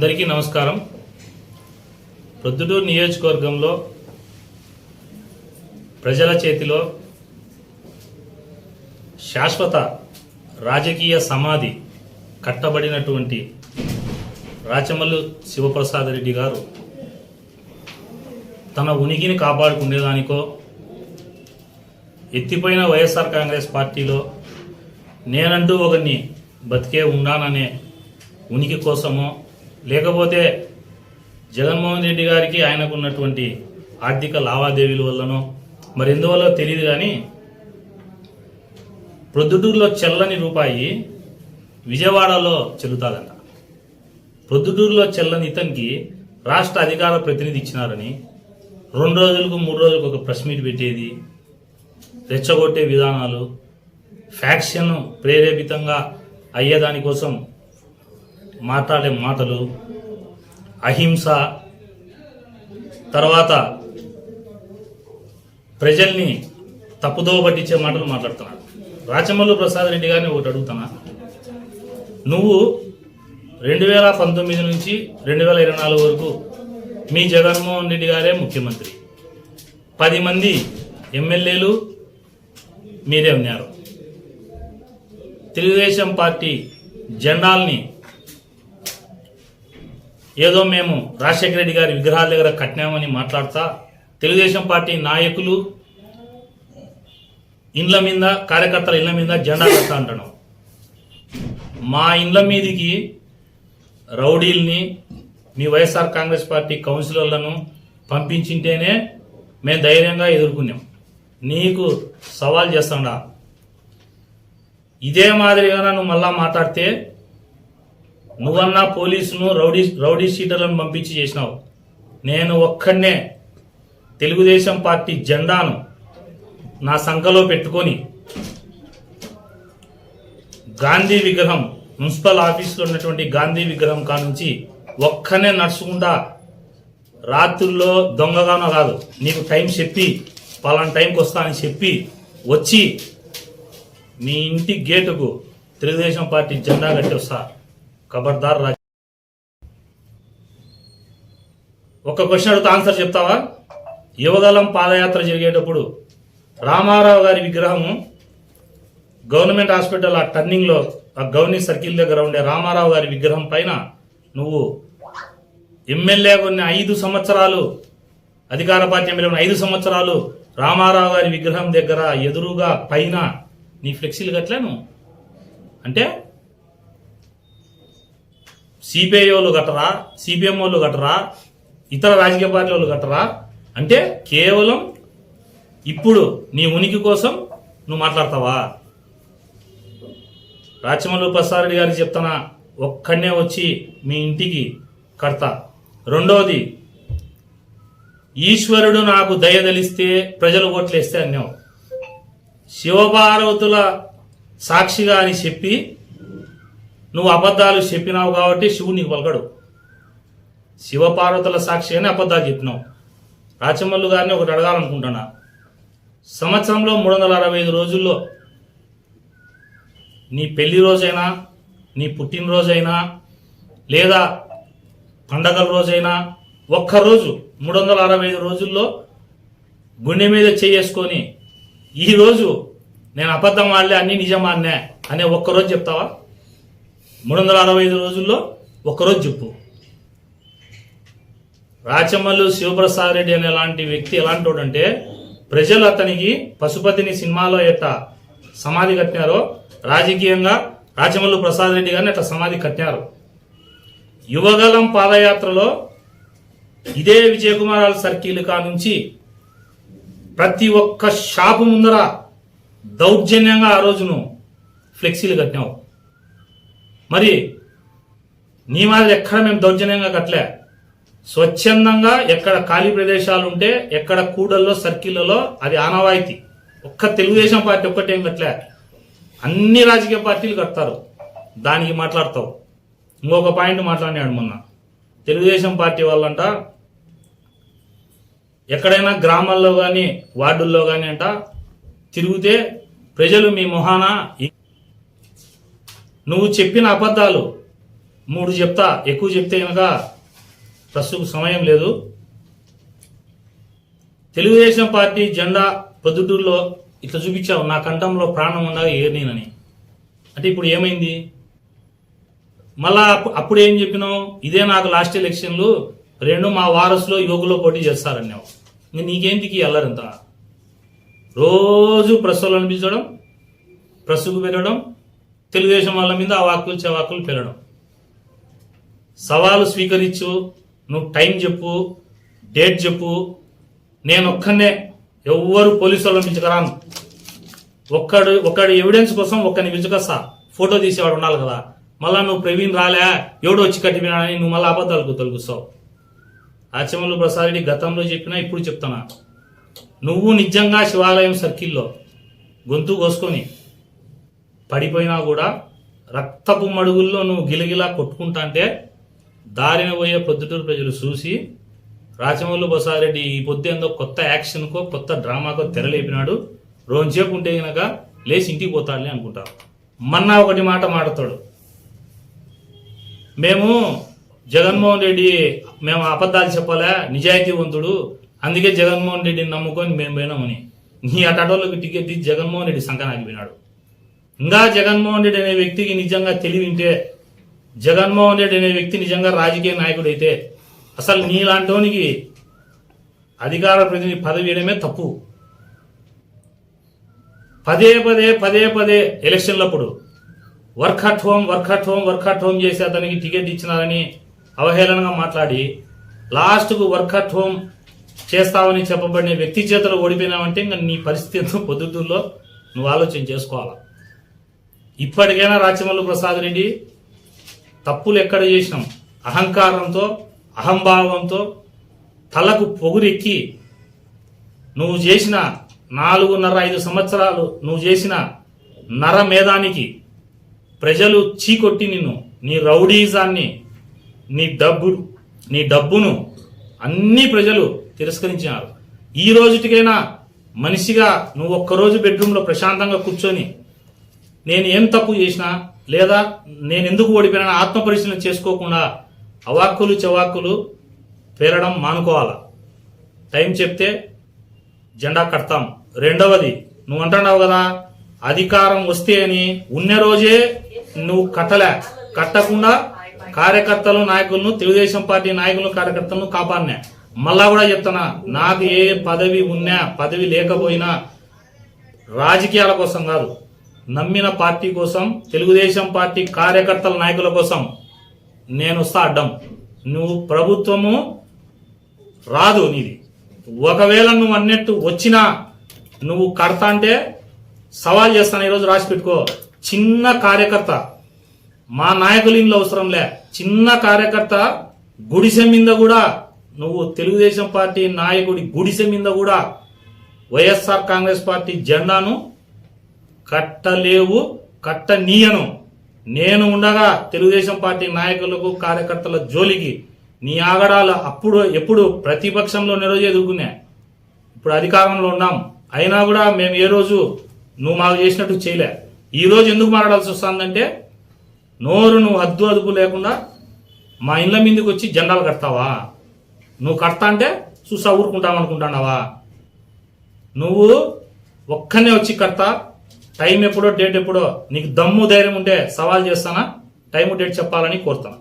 అందరికీ నమస్కారం. ప్రొద్దుటూరు నియోజకవర్గంలో ప్రజల చేతిలో శాశ్వత రాజకీయ సమాధి కట్టబడినటువంటి రాచమల్లు శివప్రసాద్ రెడ్డి గారు తన ఉనికిని కాపాడుకునేదానికో ఎత్తిపోయిన వైఎస్ఆర్ కాంగ్రెస్ పార్టీలో నేనంటూ ఒకరిని బతికే ఉన్నాననే ఉనికి కోసమో లేకపోతే జగన్మోహన్ రెడ్డి గారికి ఆయనకు ఉన్నటువంటి ఆర్థిక లావాదేవీల వల్లనో మరి ఎందువల్ల తెలియదు కానీ ప్రొద్దుటూరులో చెల్లని రూపాయి విజయవాడలో చెల్లుతాదంట. ప్రొద్దుటూరులో చెల్లని ఇతనికి రాష్ట్ర అధికార ప్రతినిధి ఇచ్చినారని రెండు రోజులకు మూడు రోజులకు ఒక ప్రెస్ మీట్ పెట్టేది రెచ్చగొట్టే విధానాలు ఫ్యాక్షన్ ప్రేరేపితంగా అయ్యేదానికోసం మాట్లాడే మాటలు అహింస తర్వాత ప్రజల్ని తప్పుదోవ పట్టించే మాటలు మాట్లాడుతున్నాడు రాచమల్లు ప్రసాద్ రెడ్డి గారిని ఒకటి అడుగుతున్నా. నువ్వు రెండు వేల పంతొమ్మిది నుంచి రెండు వేల ఇరవై నాలుగు వరకు మీ జగన్మోహన్ రెడ్డి గారే ముఖ్యమంత్రి. పది మంది ఎమ్మెల్యేలు మీరే ఉన్నారు. తెలుగుదేశం పార్టీ జెండాల్ని ఏదో మేము రాజశేఖర రెడ్డి గారి విగ్రహాల దగ్గర కట్టినామని మాట్లాడతా తెలుగుదేశం పార్టీ నాయకులు ఇండ్ల మీద కార్యకర్తల ఇళ్ళ మీద జెండా కడతా అంటాను మా ఇండ్ల మీదికి రౌడీల్ని మీ వైఎస్ఆర్ కాంగ్రెస్ పార్టీ కౌన్సిలర్లను పంపించింటేనే మేము ధైర్యంగా ఎదుర్కొన్నాం. నీకు సవాల్ చేస్తాడా. ఇదే మాదిరిగా నువ్వు మళ్ళా మాట్లాడితే నువ్వన్నా పోలీసును రౌడీ రౌడీ షీటర్లను పంపించి చేసినావు. నేను ఒక్కడనే తెలుగుదేశం పార్టీ జెండాను నా సంఖలో పెట్టుకొని గాంధీ విగ్రహం మున్సిపల్ ఆఫీస్లో ఉన్నటువంటి గాంధీ విగ్రహం కానుంచి ఒక్కనే నడుచుకుంటా రాత్రుల్లో దొంగగానో కాదు నీకు టైం చెప్పి పలానా టైంకి వస్తా అని చెప్పి వచ్చి మీ ఇంటి గేటుకు తెలుగుదేశం పార్టీ జెండా కట్టి వస్తా. ఖబర్దార్ రాజ ఒక క్వశ్చన్ అడుగుతా ఆన్సర్ చెప్తావా? యువగలం పాదయాత్ర జరిగేటప్పుడు రామారావు గారి విగ్రహము గవర్నమెంట్ హాస్పిటల్ ఆ టర్నింగ్లో ఆ గవర్నింగ్ సర్కిల్ దగ్గర ఉండే రామారావు గారి విగ్రహం పైన నువ్వు ఎమ్మెల్యే కొన్ని ఐదు సంవత్సరాలు అధికార పార్టీ ఎమ్మెల్యే ఉన్న ఐదు సంవత్సరాలు రామారావు గారి విగ్రహం దగ్గర ఎదురుగా పైన నీ ఫ్లెక్సీలు కట్టలేను. అంటే సిపిఐలు వాళ్ళు కట్టరా? సిపిఎం వాళ్ళు కట్టరా? ఇతర రాజకీయ పార్టీ వాళ్ళు కట్టరా? అంటే కేవలం ఇప్పుడు నీ ఉనికి కోసం నువ్వు మాట్లాడతావా? రాచమల్లు ప్రసారెడ్డి గారికి చెప్తానా ఒక్కడనే వచ్చి మీ ఇంటికి కడతా. రెండవది ఈశ్వరుడు నాకు దయదలిస్తే ప్రజలు ఓట్లేస్తే అన్నావు శివపార్వతుల సాక్షిగా అని చెప్పి నువ్వు అబద్ధాలు చెప్పినావు కాబట్టి శివుడు నీకు పలకడు. శివపార్వతుల సాక్షి అని అబద్ధాలు చెప్పినావు. రాచమల్లు గారిని ఒకటి అడగాలనుకుంటున్నా. సంవత్సరంలో మూడు వందల అరవై ఐదు రోజుల్లో నీ పెళ్ళి రోజైనా నీ పుట్టినరోజైనా లేదా పండగల రోజైనా ఒక్కరోజు మూడు వందల అరవై ఐదు రోజుల్లో గుండె మీద చేసుకొని ఈరోజు నేను అబద్ధం ఆడలే అన్ని నిజం ఆడినా అనే ఒక్కరోజు చెప్తావా? మూడు వందల అరవై ఐదు రోజుల్లో ఒకరోజు చెప్పు. రాచమల్లు శివప్రసాద్ రెడ్డి అనే లాంటి వ్యక్తి ఎలాంటి అంటే ప్రజలు అతనికి పశుపతిని సినిమాలో ఎట్ట సమాధి కట్టినారో రాజకీయంగా రాచమల్లు ప్రసాద్ రెడ్డి గారిని అట్లా సమాధి కట్టినారు. యువగలం పాదయాత్రలో ఇదే విజయకుమారాల సర్కిల్ కా నుంచి ప్రతి ఒక్క షాపు ముందర దౌర్జన్యంగా ఆ రోజును ఫ్లెక్సీలు కట్టినావు. మరి నీ మాది ఎక్కడ మేము దౌర్జన్యంగా కట్టలే? స్వచ్ఛందంగా ఎక్కడ ఖాళీ ప్రదేశాలు ఉంటే ఎక్కడ కూడల్లో సర్కిళ్ళలో అది ఆనవాయితీ. ఒక్క తెలుగుదేశం పార్టీ ఒక్కటేం కట్టలే? అన్ని రాజకీయ పార్టీలు కడతారు. దానికి మాట్లాడతావు. ఇంకొక పాయింట్ మాట్లాడినాడు మొన్న. తెలుగుదేశం పార్టీ వాళ్ళంట ఎక్కడైనా గ్రామాల్లో కానీ వార్డుల్లో కానీ అంట తిరిగితే ప్రజలు మీ మొహాన నువ్వు చెప్పిన అబద్ధాలు. మూడు చెప్తా ఎక్కువ చెప్తే కనుక ప్రస్తుతం సమయం లేదు. తెలుగుదేశం పార్టీ జెండా పొద్దుటూరులో ఇట్లా చూపించావు. నా కంఠంలో ప్రాణం ఉండగా ఏర్నేనని అంటే ఇప్పుడు ఏమైంది? మళ్ళా అప్పుడు ఏం చెప్పినావు? ఇదే నాకు లాస్ట్ ఎలక్షన్లు. రెండు మా వారసులో యోగులో పోటీ చేస్తారన్నావు. ఇంక నీకేంటికి అల్లరంతా? రోజు ప్రశ్నలు అనిపించడం ప్రసుకు పెట్టడం తెలుగుదేశం వాళ్ళ మీద ఆ వాక్కులు చెవాకులు పిలడం సవాలు స్వీకరించు నువ్వు టైం చెప్పు డేట్ చెప్పు నేను ఒక్కనే ఎవ్వరు పోలీసు వాళ్ళని పిలుచుకరాను. ఒక్కడు ఒక్కడి ఎవిడెన్స్ కోసం ఒక్కడిని పిలుచుకొస్తా. ఫోటో తీసేవాడు ఉండాలి కదా. మళ్ళా నువ్వు ప్రవీణ్ రాలే ఎవడు వచ్చి కట్టిపోయినాడని నువ్వు మళ్ళీ అబద్ధాలకు తొలగిస్తావు. ఆచమల్లు ప్రసాద్ రెడ్డి గతంలో చెప్పినా ఇప్పుడు చెప్తున్నా. నువ్వు నిజంగా శివాలయం సర్కిల్లో గొంతు కోసుకొని పడిపోయినా కూడా రక్తపు మడుగుల్లో నువ్వు గిలగిలా కొట్టుకుంటాంటే దారిన పోయే పొద్దుటూరు ప్రజలు చూసి రాచమౌళి బసారెడ్డి ఈ పొద్దు ఏందో కొత్త యాక్షన్కో కొత్త డ్రామాకో తెరలేపినాడు. రోజుసేపు ఉంటే గనక లేచి ఇంటికి పోతాడులే అనుకుంటారు మన్నా ఒకటి మాట మాడతాడు మేము జగన్మోహన్ రెడ్డి మేము అబద్ధాలు చెప్పాలా? నిజాయితీవంతుడు అందుకే జగన్మోహన్ రెడ్డిని నమ్ముకొని మేము పోయినామని. నీ అటోళ్ళకి టికెట్ ఇచ్చి జగన్మోహన్ రెడ్డి సంకనాగిపోయినాడు ఇంకా జగన్మోహన్ రెడ్డి అనే వ్యక్తికి నిజంగా తెలివింటే జగన్మోహన్ రెడ్డి అనే వ్యక్తి నిజంగా రాజకీయ నాయకుడైతే అసలు నీలాంటోనికి అధికార ప్రతినిధి పదవి వేయడమే తప్పు. పదే పదే పదే పదే ఎలక్షన్లప్పుడు work at home work at home work at home చేసి అతనికి టికెట్ ఇచ్చినారని అవహేళనగా మాట్లాడి లాస్ట్కు వర్క్ అట్ హోమ్ చేస్తావని చెప్పబడిన వ్యక్తి చేతలు ఓడిపోయినావంటే ఇంకా నీ పరిస్థితి ఎంతో నువ్వు ఆలోచన చేసుకోవాలా? ఇప్పటికైనా రాచమల్లు ప్రసాద్ రెడ్డి తప్పులు ఎక్కడ చేసినాం? అహంకారంతో అహంభావంతో తలకు పొగురెక్కి నువ్వు చేసిన నాలుగున్నర ఐదు సంవత్సరాలు నువ్వు చేసిన నర మేధానికి ప్రజలు చీకొట్టి నిన్ను నీ రౌడీజాన్ని నీ డబ్బు నీ డబ్బును అన్ని ప్రజలు తిరస్కరించినారు. ఈ రోజుటికైనా మనిషిగా నువ్వు ఒక్కరోజు బెడ్రూమ్లో ప్రశాంతంగా కూర్చొని నేను ఏం తప్పు చేసినా లేదా నేను ఎందుకు ఓడిపోయినా ఆత్మ పరిశీలన చేసుకోకుండా అవాక్కులు చవాక్కులు పేరడం మానుకోవాలా? టైం చెప్తే జెండా కడతాం. రెండవది నువ్వు అంటున్నావు కదా అధికారం వస్తే అని ఉన్న రోజే నువ్వు కట్టలే. కట్టకుండా కార్యకర్తలు నాయకులను తెలుగుదేశం పార్టీ నాయకులను కార్యకర్తలను కాపాడినా. మళ్ళా కూడా చెప్తున్నా నాకు ఏ పదవి ఉన్నా పదవి లేకపోయినా రాజకీయాల కోసం కాదు. నమ్మిన పార్టీ కోసం తెలుగుదేశం పార్టీ కార్యకర్తల నాయకుల కోసం నేను వస్తా అడ్డం. నువ్వు ప్రభుత్వము రాదు నీది. ఒకవేళ నువ్వు అన్నట్టు వచ్చినా నువ్వు కడతా అంటే సవాల్ చేస్తాను ఈరోజు రాసి పెట్టుకో. చిన్న కార్యకర్త మా నాయకులు ఇంట్లో అవసరం లే. చిన్న కార్యకర్త గుడిసె మీద కూడా నువ్వు తెలుగుదేశం పార్టీ నాయకుడి గుడిసె మీద కూడా వైఎస్ఆర్ కాంగ్రెస్ పార్టీ జెండాను కట్టలేవు కట్టనీయను. నేను ఉండగా తెలుగుదేశం పార్టీ నాయకులకు కార్యకర్తల జోలికి నీ ఆగడాలు అప్పుడు ఎప్పుడు ప్రతిపక్షంలో నిరోజు ఎదుర్కొనే. ఇప్పుడు అధికారంలో ఉన్నాం. అయినా కూడా మేము ఏ రోజు నువ్వు మాకు చేసినట్టు చేయలే. ఈ రోజు ఎందుకు మాట్లాడాల్సి వస్తుందంటే నోరు నువ్వు హద్దు అదుపు లేకుండా మా ఇళ్ళ మీదకి వచ్చి జెండాలు కడతావా? నువ్వు కడతా అంటే చూసా ఊరుకుంటాం అనుకుంటున్నావా? నువ్వు ఒక్కనే వచ్చి కడతా టైం ఎప్పుడో డేట్ ఎప్పుడో నీకు దమ్ము ధైర్యం ఉంటే సవాల్ చేస్తానా? టైము డేట్ చెప్పాలని కోరుతాను